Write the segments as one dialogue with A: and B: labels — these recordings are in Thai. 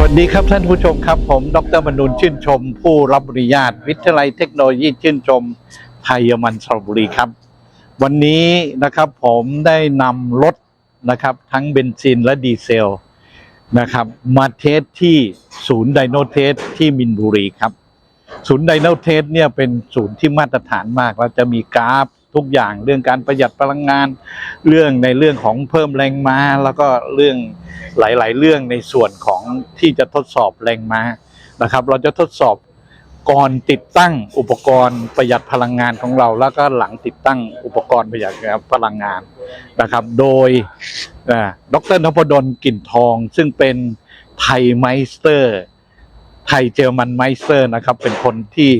A: สวัสดีครับท่านผู้ชมครับ ผมดรมนุนชื่นชม ผู้รับบริญาตวิทยาลัยเทคโนโลยีชื่นชมไทยเยอมันสระบุรีครับ วันนี้นะครับผมได้นำรถนะครับทั้งเบนซินและดีเซลนะครับมาเทสที่ศูนย์ไดโนเทสที่มินบุรีครับ ศูนย์ไดโนเทสเนี่ยเป็นศูนย์ที่มาตรฐานมาก เราจะมีกราฟ ทุกอย่างเรื่องการประหยัดพลังงาน เรื่องในเรื่องของเพิ่มแรงม้า แล้วก็เรื่องหลาย ๆ เรื่องในส่วนของที่จะทดสอบแรงม้านะครับ เราจะทดสอบก่อนติดตั้งอุปกรณ์ประหยัดพลังงานของเรา แล้วก็หลังติดตั้งอุปกรณ์ประหยัดพลังงานนะครับ โดยอ่าดรนพดลกลิ่นทอง ซึ่งเป็นไทยไมสเตอร์ไทยเจอร์มันไมสเตอร์นะครับ เป็นคนที่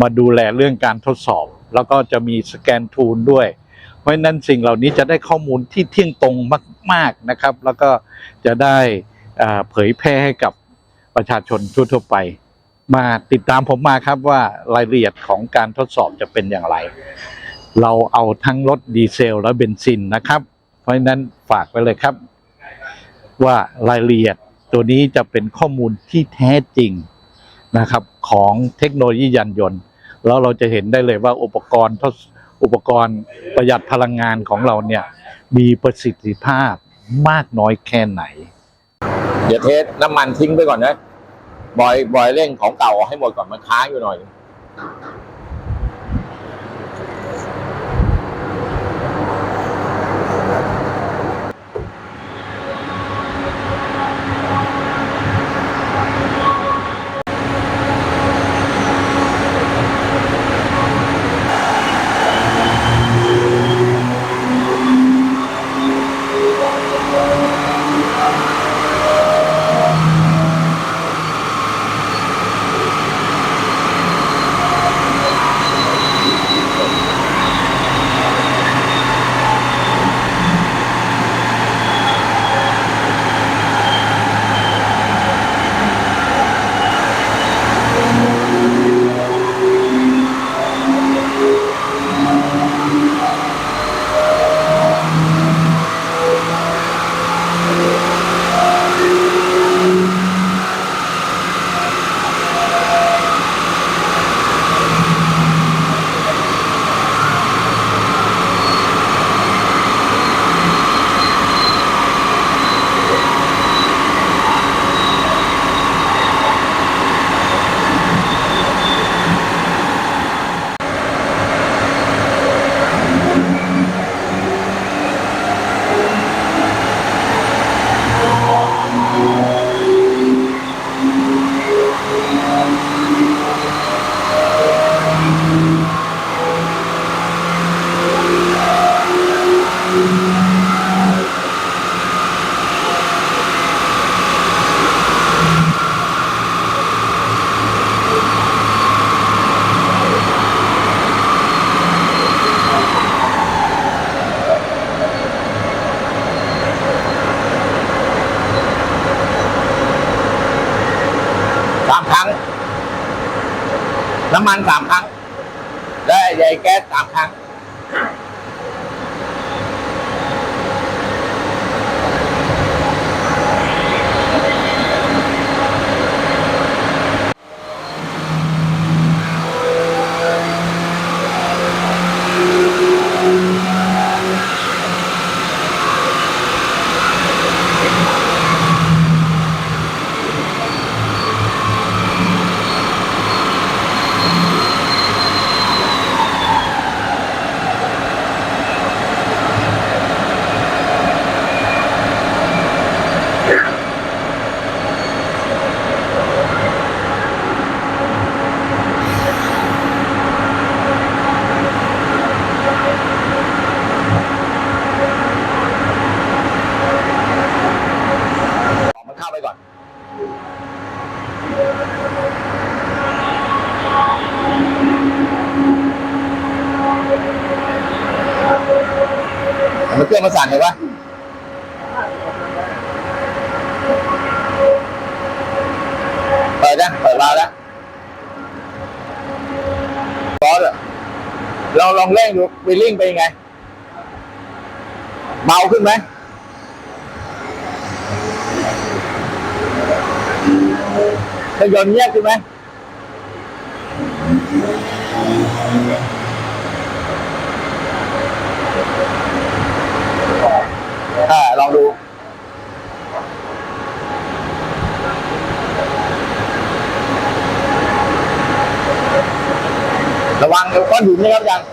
A: มาดูแลเรื่องการทดสอบ แล้วก็จะมีสแกนทูลด้วย เพราะนั้นสิ่งเหล่านี้จะได้ข้อมูลที่เที่ยงตรงมาก ๆนะครับ แล้วก็จะได้เผยแพร่ให้กับประชาชนทั่วๆไป มาติดตามผมมาครับว่ารายละเอียดของการทดสอบจะเป็นอย่างไร เราเอาทั้งรถดีเซลและเบนซินนะครับ เพราะฉะนั้นฝากไว้เลยครับ ว่ารายละเอียดตัวนี้จะเป็นข้อมูลที่แท้จริงนะครับของเทคโนโลยียานยนต์ แล้วเราจะเห็นได้เลยว่าอุปกรณ์ทดอุปกรณ์ประหยัดพลังงานของเราเนี่ยมีประสิทธิภาพมากน้อยแค่ไหน
B: เดี๋ยวเทสน้ำมันทิ้งไปก่อนนะบอยบอยเร่งของเก่าออกให้หมดก่อนมันค้างอยู่หน่อย น้ำมันสามครั้งและใยแก๊สสามครั้ง เครื่องมันสั่นเห็นปะเปิดนะเปิดวาวแล้วร้อนอะเราลองเร่งดูวิลลิ่งเป็นยังไง เบาขึ้นไหมเครื่องยนต์เงียบใช่ไหม อ่าลองดูระวังก้อนหินนะครับอาจารย์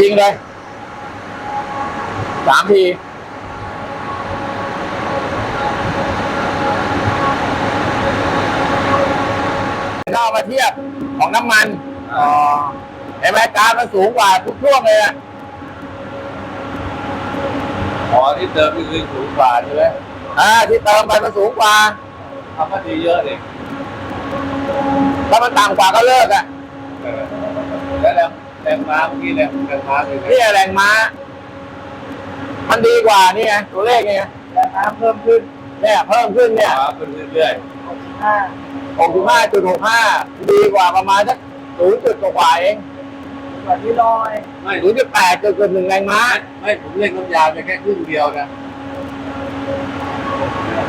B: จริงเลยสามทีก็เอามาเทียบของน้ำมันเห็นไหมการมันสูงกว่าทุกช่วงเลยอะ
C: อ๋อที่เติมนี่คือสูงกว่าใช่ไหม
B: อ่าที่เติมไปมันสูงกว่า
C: ทำมาดีเยอะเลย
B: ถ้ามันต่ำกว่าก็เลิกอะ
C: เออแล้ว แรงแรงม้าเมื่อกี้แรงแรงม้าเลย
B: นี่แรงม้า มันดีกว่านี่ไงตัวเลขไง
C: น้ำเพิ่มขึ้น
B: เนี่ยเพิ่มขึ้นเนี่ย
C: ม้าขึ้นเรื่อย
B: หกจุดห้าจุดหกห้าดีกว่าประมาณสักศูนย์จุดกว่าๆเอง
C: ๆกว่าที่ลอยไม่
B: ศูนย์จุดแปดเกินหนึ่งแรงม้า
C: ไม่ผมเล่นน้ำยาไปแค่ครึ่งเดียวนะ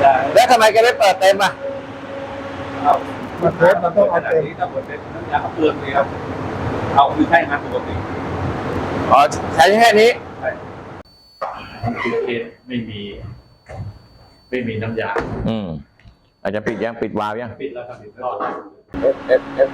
C: ได้
B: แล้วทำไมแกไม่เปิดเต็มอะ
C: เอามันเทสมันต้องเอาเต็มถ้าหมดเต็มน้ำยาเขาเปลืองเลยครับ เอาคือใช้งานปกติ
B: อ๋อใช้แค่นี้
C: ใช่
A: คือเคสไม่มี ไม่มีน้ำยา
B: อืม อาจจะปิดยังปิดวาล์วยัง
C: ปิดแล้วครับปิดแล้ว
B: เอฟเอฟ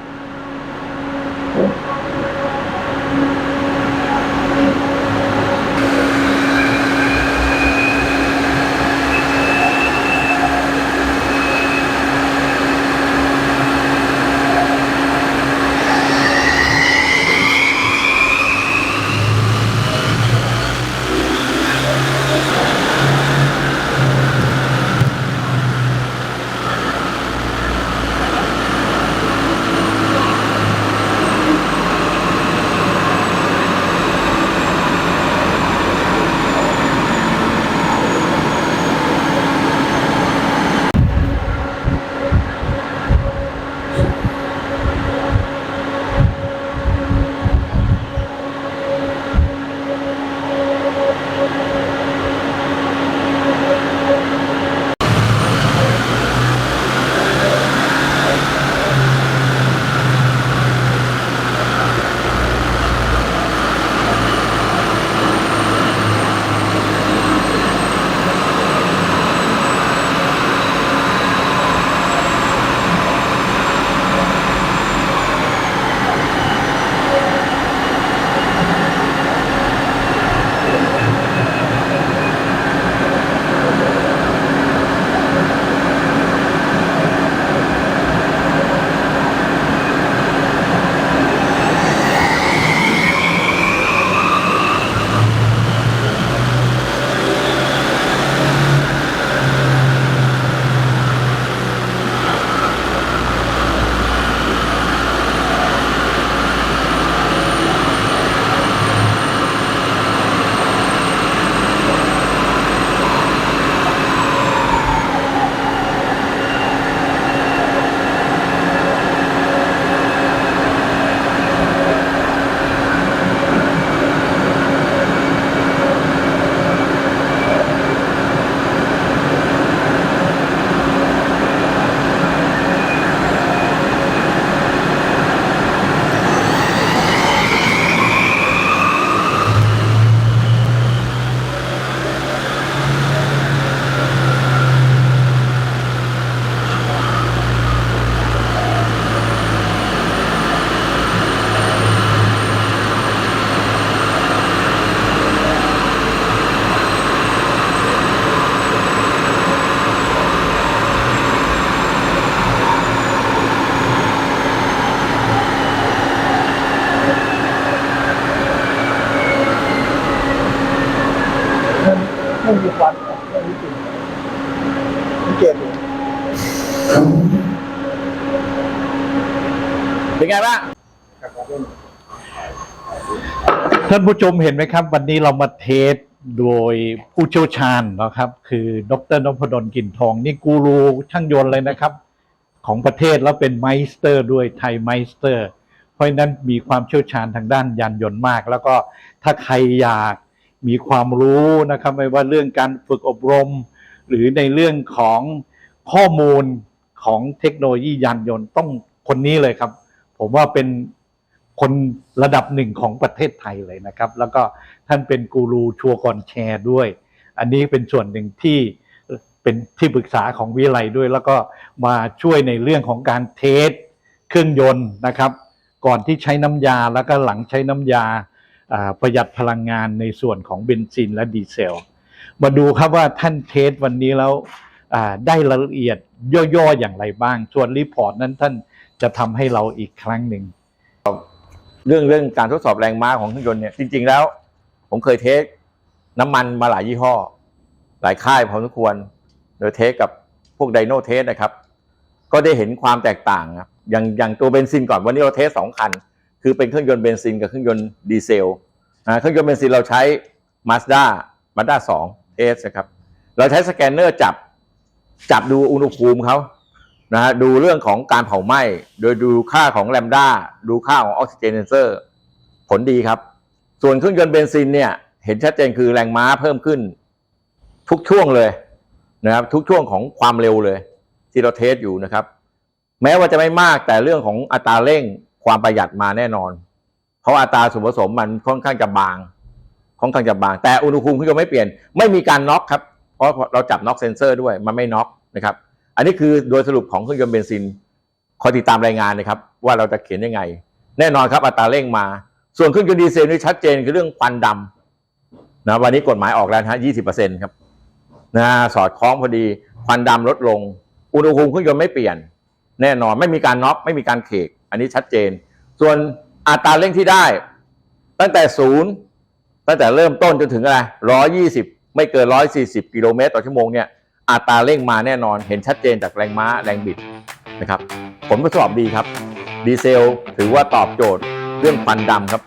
D: ไม่มีควันไม่มีกลิ่นสังเกตดู
B: เป็นไงบ้าง
A: ท่านผู้ชมเห็นไหมครับ วันนี้เรามาเทสโดยผู้เชี่ยวชาญนะครับ คือดรนพดลกินทอง นี่กูรูช่างยนต์เลยนะครับ ของประเทศแล้วเป็นไมสเตอร์ด้วยไทยไมสเตอร์ เพราะนั้นมีความเชี่ยวชาญทางด้านยานยนต์มาก แล้วก็ถ้าใครอยาก มีความรู้นะครับไม่ว่าเรื่องการฝึกอบรม หรือในเรื่องของข้อมูลของเทคโนโลยียานยนต์ต้องคนนี้เลยครับ ผมว่าเป็นคนระดับหนึ่งของประเทศไทยเลยนะครับ แล้วก็ท่านเป็นกูรูชัวร์ก่อนแชร์ด้วย อันนี้เป็นส่วนหนึ่งที่เป็นที่ปรึกษาของวิไลด้วย แล้วก็มาช่วยในเรื่องของการเทสเครื่องยนต์นะครับ ก่อนที่ใช้น้ำยาแล้วก็หลังใช้น้ำยาอ่า ประหยัดพลังงานในส่วนของเบนซินและดีเซล มาดูครับว่าท่านเทสวันนี้แล้วได้รายละเอียดย่อๆอย่างไรบ้าง ส่วนรีพอร์ตนั้นท่านจะทำให้เราอีกครั้งหนึ่ง
B: เรื่องเรื่องการทดสอบแรงม้าของเครื่องยนต์เนี่ยจริง ๆ แล้ว ผมเคยเทสน้ำมันมาหลายยี่ห้อ หลายค่ายพอสมควรโดยเทสกับพวกไดโนเทสนะครับ ก็ได้เห็นความแตกต่างครับอย่างอย่างตัวเบนซินก่อนวันนี้เราเทสสองคัน คือเป็นเครื่องยนต์เบนซินกับเครื่องยนต์ดีเซลเครื่องยนต์เบนซินเราใช้ Mazda Mazda 2 S นะครับเราใช้สแกนเนอร์จับจับดูอุณหภูมิเขานะฮะดูเรื่องของการเผาไหม้ โดยดูค่าของแลมด้าดูค่าของออกซิเจนเซนเซอร์ ผลดีครับ ส่วนเครื่องยนต์เบนซินเนี่ย เห็นชัดเจนคือแรงม้าเพิ่มขึ้น ทุกช่วงเลยนะครับ ทุกช่วงของความเร็วเลย ที่เราเทสอยู่นะครับ แม้ว่าจะไม่มากแต่เรื่องของอัตราเร่ง ความประหยัดมาแน่นอน เพราะอัตราส่วนผสมมันค่อนข้างจะบาง ค่อนข้างจะบาง แต่อุณหภูมิเครื่องยนต์ไม่เปลี่ยน ไม่มีการน็อกครับ เพราะเราจับน็อกเซนเซอร์ด้วย มันไม่น็อกนะครับ อันนี้คือโดยสรุปของเครื่องยนต์เบนซิน คอยติดตามรายงานนะครับ ว่าเราจะเขียนยังไง แน่นอนครับอัตราเร่งมา ส่วนเครื่องยนต์ดีเซลนี่ชัดเจนคือเรื่องควันดำนะวันนี้กฎหมายออกแล้วนะฮะยี่สิบเปอร์เซ็นต์ครับนะสอดคล้องพอดีควันดำลดลง อุณหภูมิเครื่องยนต์ไม่เปลี่ยน แน่นอนไม่มีการน็อกไม่มีการเคก อันนี้ชัดเจน ส่วนอัตราเร่งที่ได้ ตั้งแต่ศูนย์ตั้งแต่เริ่มต้นจนถึงอะไรร้อยี่สิบไม่เกินร้อยสี่สิบกิโลเมตรต่อชั่วโมงเนี่ยอัตราเร่งมาแน่นอน เห็นชัดเจนจากแรงม้าแรงบิดนะครับ ผลทดสอบดีครับ ดีเซล ถือว่าตอบโจทย์เรื่องควันดำครับ